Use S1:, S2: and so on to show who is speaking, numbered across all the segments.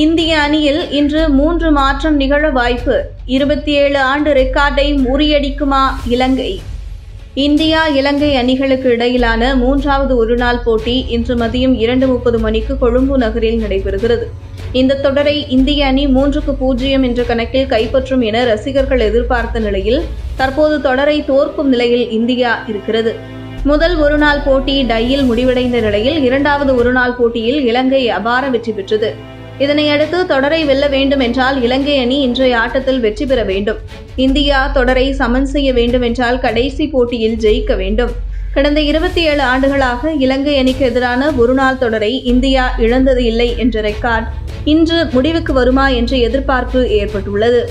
S1: இந்திய அணியில் இன்று மூன்று மாற்றம் நிகழ வாய்ப்பு. இருபத்தி ஏழு ஆண்டு ரெக்கார்டை முறியடிக்குமா இலங்கை? இந்தியா இலங்கை அணிகளுக்கு இடையிலான மூன்றாவது ஒருநாள் போட்டி இன்று மதியம் இரண்டு முப்பது மணிக்கு கொழும்பு நகரில் நடைபெறுகிறது. இந்த தொடரை இந்திய அணி மூன்றுக்கு பூஜ்ஜியம் என்ற கணக்கில் கைப்பற்றும் என ரசிகர்கள் எதிர்பார்த்த நிலையில் தற்போது தொடரை தோற்கும் நிலையில் இந்தியா இருக்கிறது. முதல் ஒருநாள் போட்டி டையில் முடிவடைந்த நிலையில் இரண்டாவது ஒருநாள் போட்டியில் இலங்கை அபார வெற்றி பெற்றது. இதனையடுத்து தொடரை வெல்ல வேண்டும் என்றால் இலங்கை அணி இன்றைய ஆட்டத்தில் வெற்றி பெற வேண்டும். இந்தியா தொடரை சமன் செய்ய வேண்டும் என்றால் கடைசி போட்டியில் ஜெயிக்க வேண்டும். கடந்த இருபத்தி ஏழு ஆண்டுகளாக இலங்கை அணிக்கு எதிரான ஒருநாள் தொடரை இந்தியா இழந்தது இல்லை என்ற ரெக்கார்ட் இன்று முடிவுக்கு வருமா என்ற எதிர்பார்ப்பு ஏற்பட்டுள்ளது.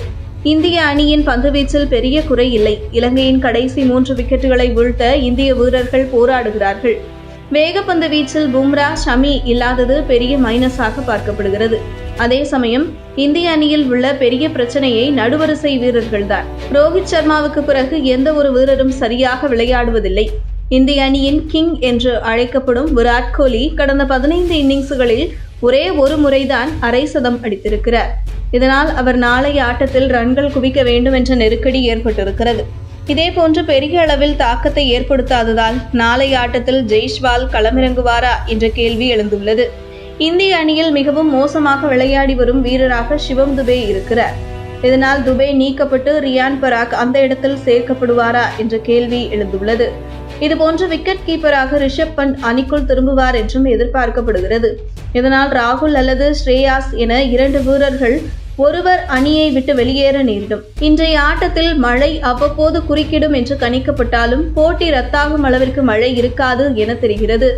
S1: இந்திய அணியின் பந்துவீச்சில் பெரிய குறை இல்லை. இலங்கையின் கடைசி மூன்று விக்கெட்டுகளை வீழ்த்த இந்திய வீரர்கள் போராடுகிறார்கள். வேகப்பந்து வீச்சில் பும்ரா ஷமி இல்லாதது பெரிய மைனஸாக பார்க்கப்படுகிறது. அதே சமயம் இந்திய அணியில் உள்ள பெரிய பிரச்சனையை நடுவரிசை வீரர்கள்தான். ரோஹித் சர்மாவுக்கு பிறகு எந்த ஒரு வீரரும் சரியாக விளையாடுவதில்லை. இந்திய அணியின் கிங் என்று அழைக்கப்படும் விராட் கோலி கடந்த பதினைந்து இன்னிங்ஸுகளில் ஒரே ஒரு முறைதான் அரை சதம் அடித்திருக்கிறார். இதனால் அவர் நாளைய ஆட்டத்தில் ரன்கள் குவிக்க வேண்டும் என்ற நெருக்கடி ஏற்பட்டிருக்கிறது. இதேபோன்று பெரிய அளவில் தாக்கத்தை ஏற்படுத்தாததால் நாளை ஆட்டத்தில் ஜெய்ஷ்வால் களமிறங்குவாரா என்ற கேள்வி எழுந்துள்ளது. இந்திய அணியில் மிகவும் மோசமாக விளையாடி வரும் வீரராக சிவம் துபே இருக்கிறார். இதனால் துபே நீக்கப்பட்டு ரியான் பராக் அந்த இடத்தில் சேர்க்கப்படுவாரா என்ற கேள்வி எழுந்துள்ளது. இதுபோன்று விக்கெட் கீப்பராக ரிஷப் பண்ட் அணிக்குள் திரும்புவார் என்றும் எதிர்பார்க்கப்படுகிறது. இதனால் ராகுல் அல்லது ஸ்ரேயாஸ் என இரண்டு வீரர்கள் ஒருவர் அணியை விட்டு வெளியேற நேரிடும். இன்றைய ஆட்டத்தில் மழை அவ்வப்போது குறுக்கிடும் என்று கணிக்கப்பட்டாலும் போட்டி ரத்தாகும் அளவிற்கு மழை இருக்காது என தெரிகிறது.